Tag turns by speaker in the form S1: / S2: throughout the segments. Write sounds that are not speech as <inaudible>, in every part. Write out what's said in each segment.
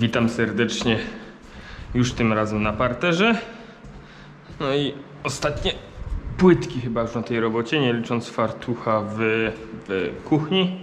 S1: Witam serdecznie już tym razem na parterze. No i ostatnie płytki chyba już na tej robocie, nie licząc fartucha w, w kuchni.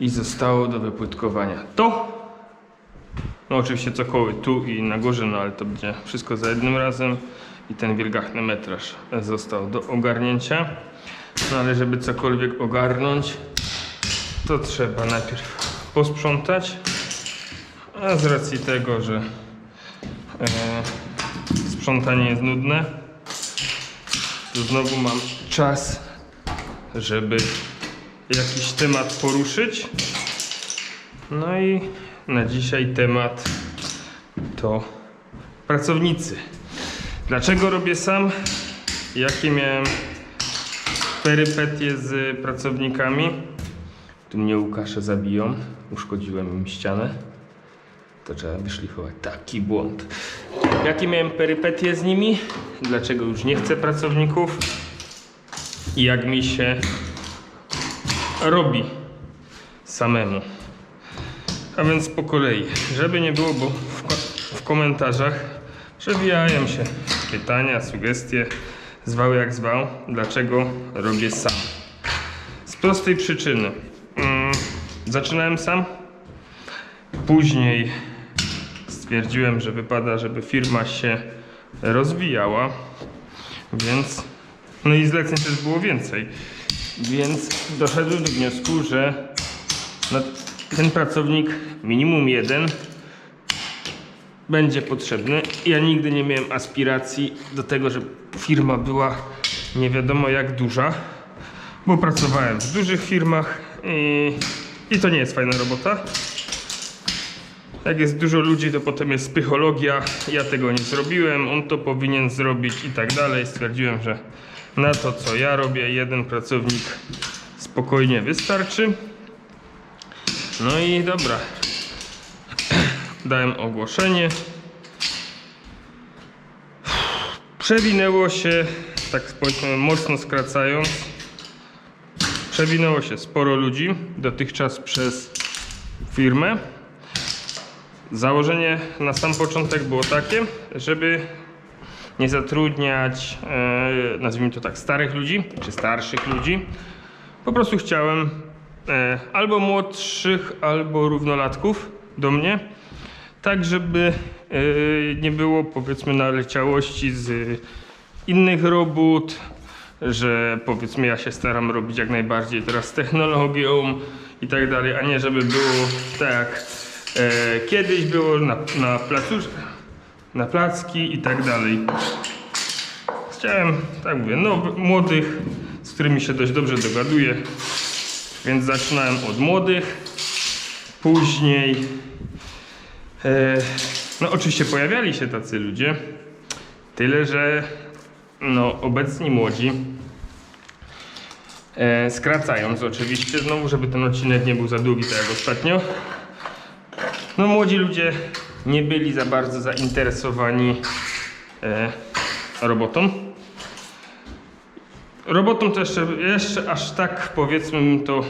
S1: I zostało do wypłytkowania to. No oczywiście cokoły tu i na górze, no ale to będzie wszystko za jednym razem. I ten wielgachny metraż został do ogarnięcia. No ale żeby cokolwiek ogarnąć, to trzeba najpierw posprzątać. A z racji tego, że e, sprzątanie jest nudne, to znowu mam czas, żeby jakiś temat poruszyć. No i na dzisiaj temat to pracownicy. Dlaczego robię sam? Jakie miałem perypetie z pracownikami? Tu mnie Łukasze zabiją. Uszkodziłem im ścianę. To trzeba wyszlifować. Taki błąd. Jakie miałem perypetie z nimi? Dlaczego już nie chcę pracowników? I jak mi się robi samemu. A więc po kolei. Żeby nie było, bo w, w komentarzach przewijają się pytania, sugestie, zwał jak zwał, dlaczego robię sam. Z prostej przyczyny. Mm, zaczynałem sam, później stwierdziłem, że wypada, żeby firma się rozwijała, więc no i zleceń też było więcej. Więc doszedłem do wniosku, że ten pracownik minimum jeden będzie potrzebny. Ja nigdy nie miałem aspiracji do tego, żeby firma była nie wiadomo jak duża, bo pracowałem w dużych firmach i, i to nie jest fajna robota. Jak jest dużo ludzi, to potem jest psychologia. Ja tego nie zrobiłem, on to powinien zrobić i tak dalej. Stwierdziłem, że na to, co ja robię, jeden pracownik spokojnie wystarczy. No i dobra. Dałem ogłoszenie. Przewinęło się, tak powiedzmy mocno skracając, przewinęło się sporo ludzi dotychczas przez firmę. Założenie na sam początek było takie, żeby nie zatrudniać, e, nazwijmy to tak, starych ludzi czy starszych ludzi. Po prostu chciałem e, albo młodszych, albo równolatków do mnie, tak żeby e, nie było powiedzmy naleciałości z innych robót, że powiedzmy ja się staram robić jak najbardziej teraz z technologią i tak dalej, a nie żeby było tak kiedyś było na, na placu, na placki i tak dalej. Chciałem, tak mówię, no, młodych, z którymi się dość dobrze dogaduję, więc zaczynałem od młodych, później e, no oczywiście pojawiali się tacy ludzie, tyle że no obecni młodzi. E, skracając oczywiście znowu, żeby ten odcinek nie był za długi tak jak ostatnio no młodzi ludzie nie byli za bardzo zainteresowani e, robotą. Robotą to jeszcze, jeszcze aż tak powiedzmy to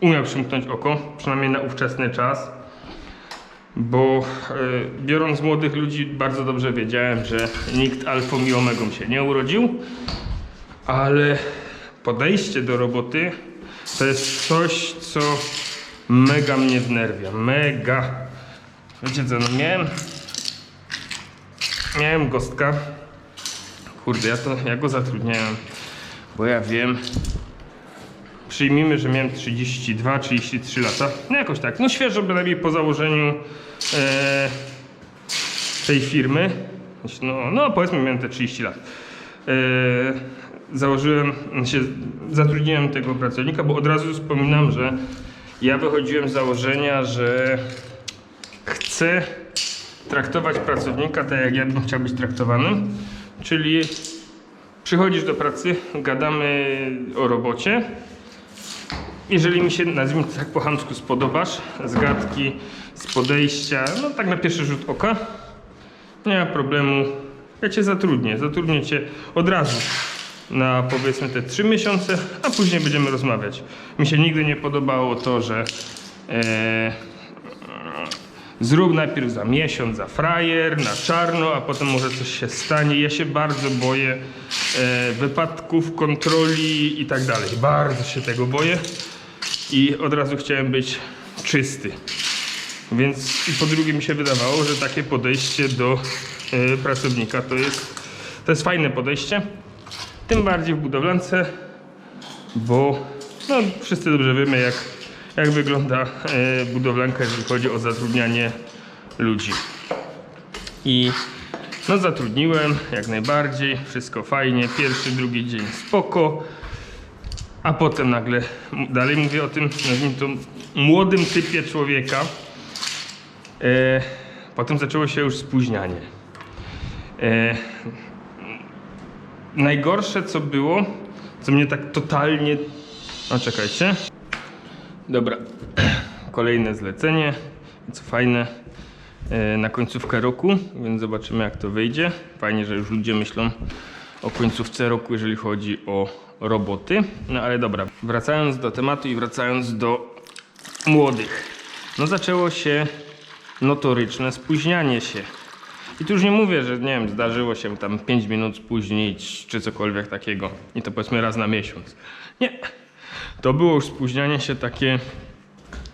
S1: umiał przymknąć oko, przynajmniej na ówczesny czas. Bo e, biorąc młodych ludzi bardzo dobrze wiedziałem, że nikt alfą i omegą się nie urodził, ale podejście do roboty to jest coś, co mega mnie wnerwia. Mega. Wiecie co, no miałem miałem gostka. Kurde, ja, to, ja go zatrudniałem, bo ja wiem. Przyjmijmy, że miałem 32-33 lata. No jakoś tak. No świeżo bynajmniej po założeniu e, tej firmy. No, no powiedzmy miałem te 30 lat. E, założyłem, się, zatrudniłem tego pracownika, bo od razu wspominam, że ja wychodziłem z założenia, że chcę traktować pracownika tak, jak ja bym chciał być traktowany. Czyli przychodzisz do pracy, gadamy o robocie. Jeżeli mi się, nazwijmy tak po chamsku, spodobasz, z gadki, z podejścia, no tak na pierwszy rzut oka, nie ma problemu. Ja cię zatrudnię. Zatrudnię cię od razu na powiedzmy te 3 miesiące, a później będziemy rozmawiać. Mi się nigdy nie podobało to, że e, zrób najpierw za miesiąc, za frajer, na czarno, a potem może coś się stanie. Ja się bardzo boję e, wypadków, kontroli i tak dalej. Bardzo się tego boję i od razu chciałem być czysty. Więc i po drugie mi się wydawało, że takie podejście do e, pracownika to jest, to jest fajne podejście. Tym bardziej w budowlance, bo no, wszyscy dobrze wiemy jak, jak wygląda e, budowlanka, jeżeli chodzi o zatrudnianie ludzi. I no zatrudniłem jak najbardziej, wszystko fajnie, pierwszy, drugi dzień spoko, a potem nagle dalej mówię o tym, nazwijmy to młodym typie człowieka. E, potem zaczęło się już spóźnianie. E, najgorsze co było, co mnie tak totalnie... No czekajcie. Dobra, kolejne zlecenie, co fajne, e, na końcówkę roku, więc zobaczymy jak to wyjdzie. Fajnie, że już ludzie myślą o końcówce roku, jeżeli chodzi o roboty. No ale dobra, wracając do tematu i wracając do młodych. No zaczęło się notoryczne spóźnianie się. I tu już nie mówię, że nie wiem, zdarzyło się tam 5 minut spóźnić, czy cokolwiek takiego. I to powiedzmy raz na miesiąc. Nie. To było już spóźnianie się takie,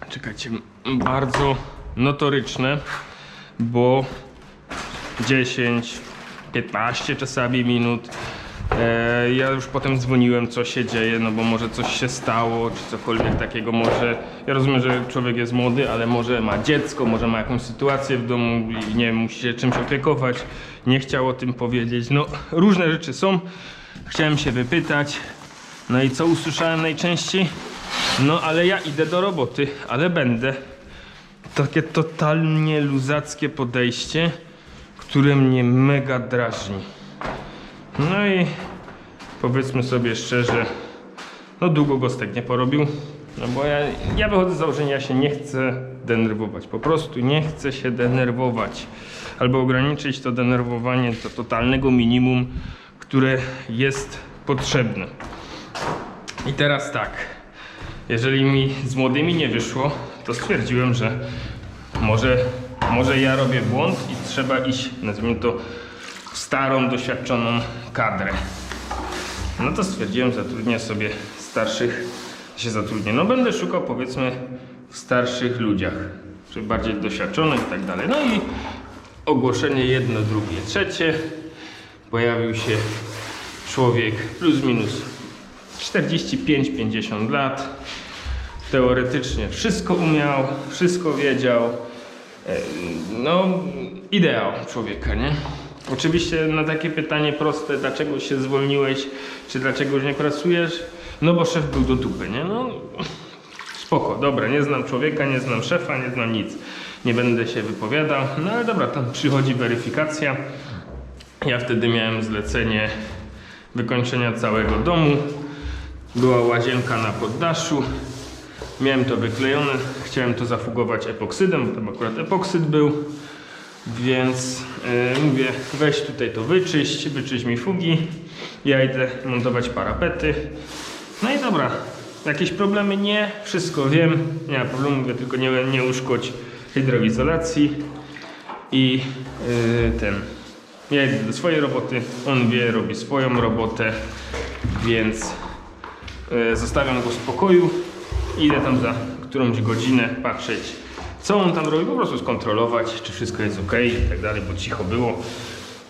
S1: czekajcie, bardzo notoryczne, bo 10, 15 czasami minut. E, ja już potem dzwoniłem, co się dzieje, no bo może coś się stało, czy cokolwiek takiego. Może, ja rozumiem, że człowiek jest młody, ale może ma dziecko, może ma jakąś sytuację w domu i nie musi się czymś opiekować. Nie chciał o tym powiedzieć. No, różne rzeczy są. Chciałem się wypytać. No i co usłyszałem najczęściej? No, ale ja idę do roboty, ale będę. Takie totalnie luzackie podejście, które mnie mega drażni. No i powiedzmy sobie szczerze, no długo Gostek nie porobił, no bo ja, ja wychodzę z założenia, ja się nie chcę denerwować, po prostu nie chcę się denerwować. Albo ograniczyć to denerwowanie do totalnego minimum, które jest potrzebne. I teraz tak, jeżeli mi z młodymi nie wyszło, to stwierdziłem, że może, może ja robię błąd i trzeba iść, nazwijmy to, w starą, doświadczoną kadrę. No to stwierdziłem, zatrudnię sobie starszych, się zatrudnię. No będę szukał powiedzmy w starszych ludziach, czy bardziej doświadczonych i tak dalej. No i ogłoszenie jedno, drugie, trzecie. Pojawił się człowiek plus minus 45-50 lat. Teoretycznie wszystko umiał, wszystko wiedział. E, No, ideał człowieka, nie? Oczywiście na takie pytanie proste, dlaczego się zwolniłeś, czy dlaczego już nie pracujesz? No bo szef był do dupy, nie? No, spoko, dobra, nie znam człowieka, nie znam szefa, nie znam nic. Nie będę się wypowiadał. No ale dobra, tam przychodzi weryfikacja. Ja wtedy miałem zlecenie wykończenia całego domu. Była łazienka na poddaszu. Miałem to wyklejone. Chciałem to zafugować epoksydem, bo tam akurat epoksyd był. Więc yy, mówię, weź tutaj to wyczyść, wyczyść mi fugi. Ja idę montować parapety. No i dobra, jakieś problemy? Nie, wszystko wiem. Nie ma problemu, mówię, tylko nie, nie uszkodź hydroizolacji. I yy, ten. Ja idę do swojej roboty, on wie, robi swoją robotę, więc zostawiam go w spokoju. Idę tam za którąś godzinę patrzeć, co on tam robi, po prostu skontrolować, czy wszystko jest ok i tak dalej, bo cicho było.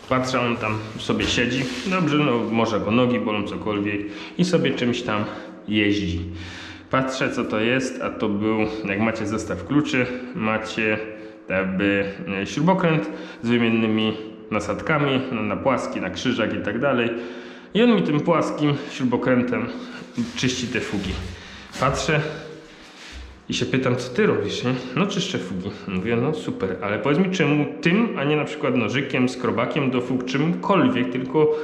S1: Patrzę, on tam sobie siedzi, dobrze, no może go nogi bolą, cokolwiek i sobie czymś tam jeździ. Patrzę, co to jest, a to był, jak macie zestaw kluczy, macie jakby e, śrubokręt z wymiennymi nasadkami no, na płaski, na krzyżak i tak dalej. I on mi tym płaskim śrubokrętem czyści te fugi. Patrzę, i się pytam, co ty robisz, nie? No czyszczę fugi. Mówię, no super, ale powiedz mi czemu tym, a nie na przykład nożykiem, skrobakiem do fug, czymkolwiek, tylko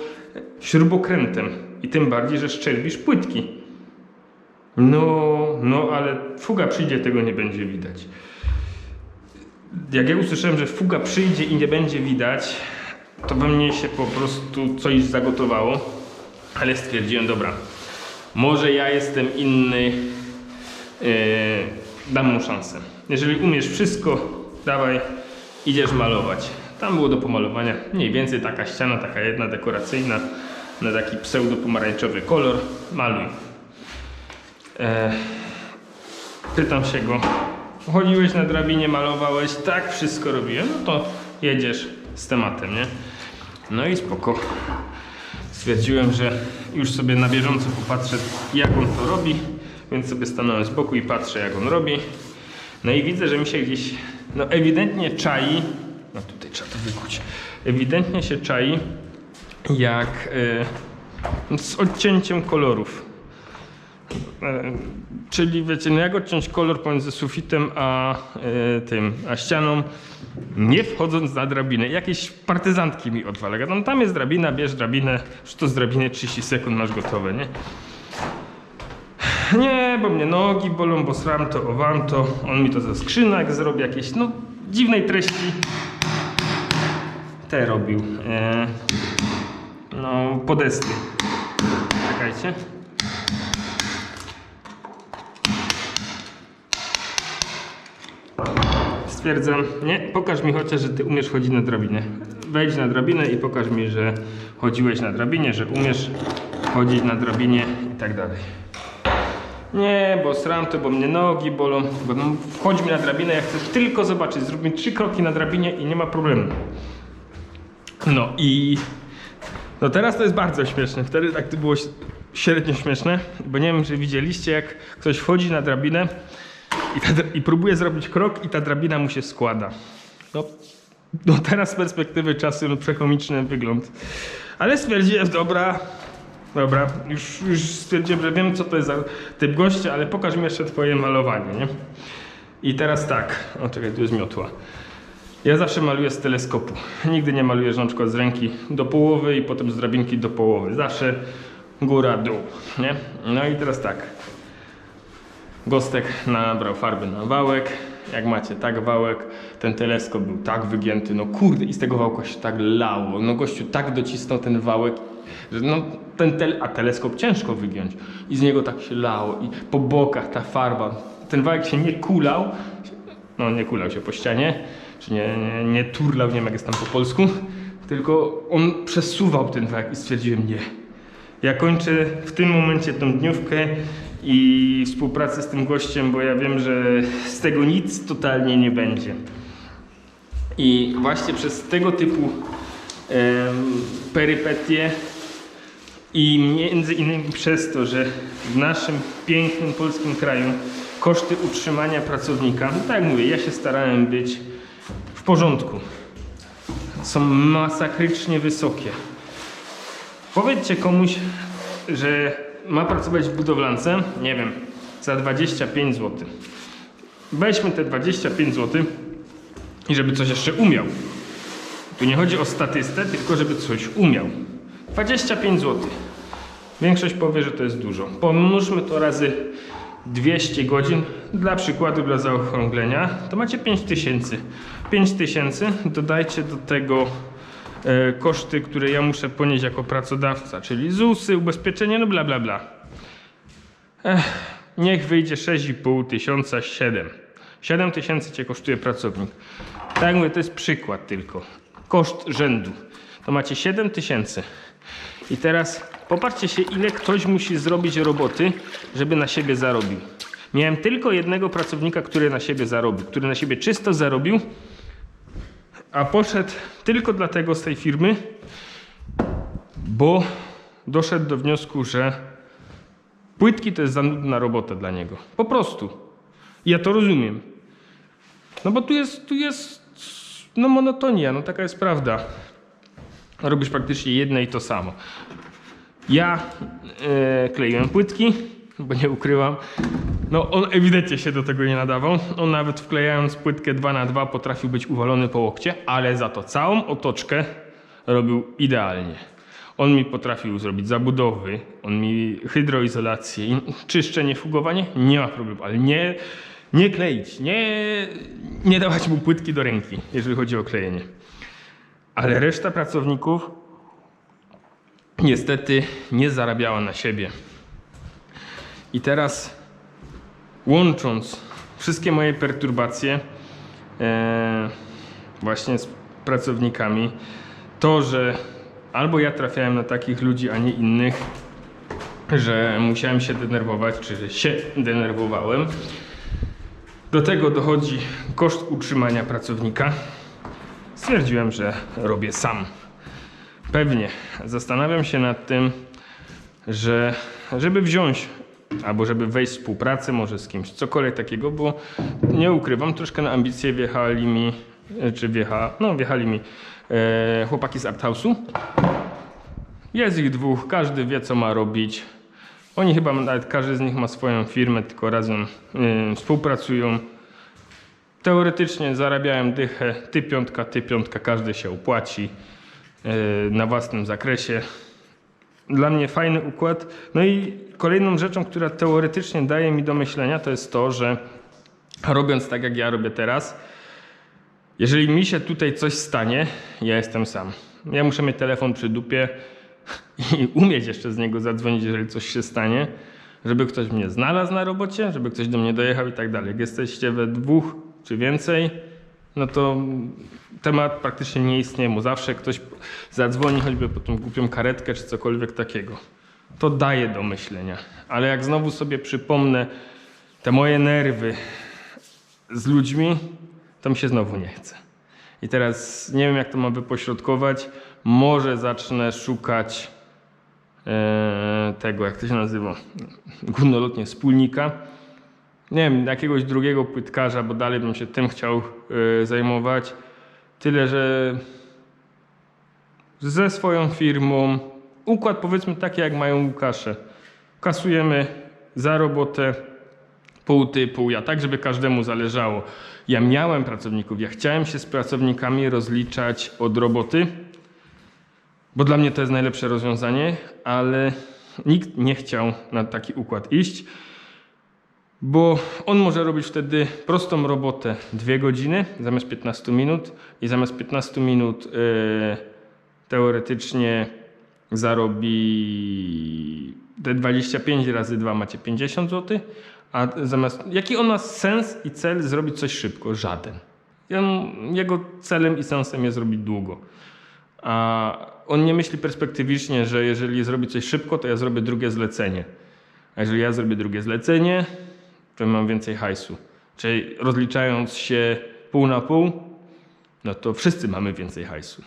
S1: śrubokrętem. I tym bardziej, że szczerbisz płytki. No, no, ale fuga przyjdzie, tego nie będzie widać. Jak ja usłyszałem, że fuga przyjdzie i nie będzie widać, to we mnie się po prostu coś zagotowało, ale stwierdziłem, dobra, może ja jestem inny, Yy, dam mu szansę. Jeżeli umiesz wszystko, dawaj, idziesz malować. Tam było do pomalowania mniej więcej taka ściana, taka jedna dekoracyjna, na taki pseudo-pomarańczowy kolor. Maluj. E, pytam się go, chodziłeś na drabinie, malowałeś? Tak, wszystko robiłem. No to jedziesz z tematem, nie? No i spoko. Stwierdziłem, że już sobie na bieżąco popatrzę, jak on to robi, więc sobie stanąłem z boku i patrzę, jak on robi. No i widzę, że mi się gdzieś, no ewidentnie czai, no tutaj trzeba to wykuć, ewidentnie się czai, jak e, z odcięciem kolorów. E, czyli wiecie, no jak odciąć kolor pomiędzy sufitem a e, tym, a ścianą, nie wchodząc na drabinę. Jakieś partyzantki mi odwala. Gadam, tam jest drabina, bierz drabinę, to z drabiny 30 sekund masz gotowe, nie? Nie, bo mnie nogi bolą, bo sram to, owam to. On mi to ze skrzynek zrobi jakieś, no, dziwnej treści. Te robił. E, no, podesty. Czekajcie. Stwierdzam, nie, pokaż mi chociaż, że ty umiesz chodzić na drabinie. Wejdź na drabinę i pokaż mi, że chodziłeś na drabinie, że umiesz chodzić na drabinie i tak dalej. Nie, bo sram to, bo mnie nogi bolą, bo no, wchodź mi na drabinę, ja chcę tylko zobaczyć, zrób mi trzy kroki na drabinie i nie ma problemu. No i no teraz to jest bardzo śmieszne. Wtedy tak to było średnio śmieszne, bo nie wiem, czy widzieliście, jak ktoś wchodzi na drabinę i, ta, i próbuje zrobić krok i ta drabina mu się składa. No, no teraz z perspektywy czasu, no przekomiczny wygląd. Ale stwierdziłem, dobra, dobra, już, już stwierdziłem, że wiem, co to jest za typ gościa, ale pokaż mi jeszcze twoje malowanie, nie? I teraz tak, o czekaj, tu jest miotła. Ja zawsze maluję z teleskopu. Nigdy nie maluję na przykład z ręki do połowy i potem z drabinki do połowy. Zawsze góra, dół, nie? No i teraz tak. Gostek nabrał farby na wałek. Jak macie tak wałek, ten teleskop był tak wygięty, no kurde, i z tego wałka się tak lało. No gościu tak docisnął ten wałek, że no ten tel a teleskop ciężko wygiąć. I z niego tak się lało i po bokach ta farba. Ten wałek się nie kulał, no nie kulał się po ścianie, czy nie, nie, nie turlał, nie wiem jak jest tam po polsku, tylko on przesuwał ten wałek i stwierdziłem nie. Ja kończę w tym momencie tą dniówkę i współpracę z tym gościem, bo ja wiem, że z tego nic totalnie nie będzie. I właśnie przez tego typu em, perypetie i między innymi przez to, że w naszym pięknym polskim kraju koszty utrzymania pracownika, no tak jak mówię, ja się starałem być w porządku. Są masakrycznie wysokie. Powiedzcie komuś, że ma pracować w budowlance, nie wiem, za 25 zł. Weźmy te 25 zł i żeby coś jeszcze umiał. Tu nie chodzi o statystę, tylko żeby coś umiał. 25 zł. Większość powie, że to jest dużo. Pomnóżmy to razy 200 godzin. Dla przykładu, dla zaokrąglenia, to macie 5000. 5000 dodajcie do tego koszty, które ja muszę ponieść jako pracodawca, czyli ZUSy, ubezpieczenie, no bla bla bla. Ech, niech wyjdzie 6,5 tysiąca, 7. 7 tysięcy cię kosztuje pracownik. Tak mówię, to jest przykład tylko. Koszt rzędu. To macie 7 tysięcy. I teraz popatrzcie się, ile ktoś musi zrobić roboty, żeby na siebie zarobił. Miałem tylko jednego pracownika, który na siebie zarobił, który na siebie czysto zarobił, a poszedł tylko dlatego z tej firmy, bo doszedł do wniosku, że płytki to jest za nudna robota dla niego. Po prostu. Ja to rozumiem. No bo tu jest, tu jest no monotonia, no taka jest prawda. Robisz praktycznie jedno i to samo. Ja e, kleiłem płytki, bo nie ukrywam. No on ewidentnie się do tego nie nadawał. On nawet wklejając płytkę 2 na 2 potrafił być uwalony po łokcie, ale za to całą otoczkę robił idealnie. On mi potrafił zrobić zabudowy, on mi hydroizolację, czyszczenie, fugowanie, nie ma problemu, ale nie, nie kleić, nie, nie dawać mu płytki do ręki, jeżeli chodzi o klejenie. Ale reszta pracowników niestety nie zarabiała na siebie. I teraz łącząc wszystkie moje perturbacje, e, właśnie z pracownikami, to, że albo ja trafiałem na takich ludzi, a nie innych, że musiałem się denerwować, czy że się denerwowałem. Do tego dochodzi koszt utrzymania pracownika. Stwierdziłem, że robię sam. Pewnie zastanawiam się nad tym, że żeby wziąć albo żeby wejść w współpracę może z kimś, cokolwiek takiego, bo nie ukrywam, troszkę na ambicje wjechali mi, e, czy wjecha, no wjechali mi e, chłopaki z Art House'u. Jest ich dwóch, każdy wie co ma robić. Oni chyba nawet każdy z nich ma swoją firmę, tylko razem y, współpracują. Teoretycznie zarabiałem dychę, ty piątka, ty piątka, każdy się opłaci y, na własnym zakresie. Dla mnie fajny układ. No i kolejną rzeczą, która teoretycznie daje mi do myślenia, to jest to, że robiąc tak jak ja robię teraz, jeżeli mi się tutaj coś stanie, ja jestem sam. Ja muszę mieć telefon przy dupie <laughs> i umieć jeszcze z niego zadzwonić, jeżeli coś się stanie, żeby ktoś mnie znalazł na robocie, żeby ktoś do mnie dojechał i tak dalej. Jak jesteście we dwóch czy więcej, no to temat praktycznie nie istnieje, bo zawsze ktoś zadzwoni choćby po tą głupią karetkę czy cokolwiek takiego. To daje do myślenia. Ale jak znowu sobie przypomnę te moje nerwy z ludźmi, to mi się znowu nie chce. I teraz nie wiem, jak to mam wypośrodkować. Może zacznę szukać e, tego, jak to się nazywa, górnolotnie wspólnika. Nie wiem, jakiegoś drugiego płytkarza, bo dalej bym się tym chciał e, zajmować. Tyle, że ze swoją firmą, układ powiedzmy taki, jak mają Łukasze. Kasujemy za robotę, pół ty, pół ja, tak żeby każdemu zależało. Ja miałem pracowników, ja chciałem się z pracownikami rozliczać od roboty, bo dla mnie to jest najlepsze rozwiązanie, ale nikt nie chciał na taki układ iść, bo on może robić wtedy prostą robotę 2 godziny zamiast 15 minut i zamiast 15 minut e, teoretycznie zarobi te 25 razy 2 macie 50 zł, a zamiast jaki on ma sens i cel zrobić coś szybko? Żaden. Jego celem i sensem jest zrobić długo. A on nie myśli perspektywicznie, że jeżeli zrobi coś szybko, to ja zrobię drugie zlecenie. A jeżeli ja zrobię drugie zlecenie, to mam więcej hajsu. Czyli rozliczając się pół na pół, no to wszyscy mamy więcej hajsu.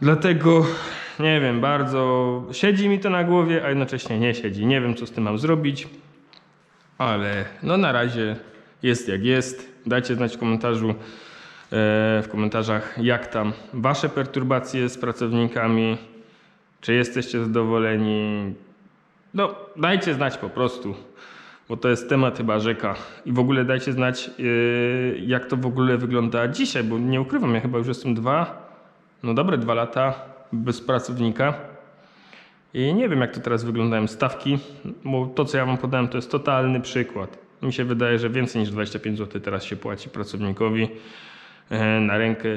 S1: Dlatego nie wiem, bardzo siedzi mi to na głowie, a jednocześnie nie siedzi. Nie wiem, co z tym mam zrobić, ale no na razie jest jak jest. Dajcie znać w komentarzu, e, w komentarzach, jak tam wasze perturbacje z pracownikami, czy jesteście zadowoleni. No, dajcie znać po prostu, bo to jest temat chyba rzeka. I w ogóle dajcie znać, e, jak to w ogóle wygląda dzisiaj, bo nie ukrywam, ja chyba już jestem dwa, no dobre dwa lata bez pracownika. I nie wiem, jak to teraz wyglądają stawki, bo to, co ja wam podałem, to jest totalny przykład. Mi się wydaje, że więcej niż 25 zł teraz się płaci pracownikowi e, na rękę.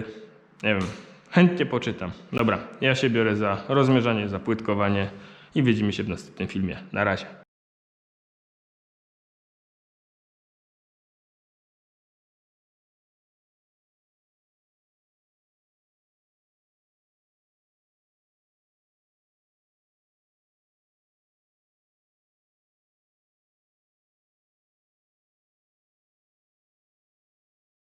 S1: Nie wiem, chętnie poczytam. Dobra, ja się biorę za rozmierzanie, za płytkowanie i widzimy się w następnym filmie. Na razie.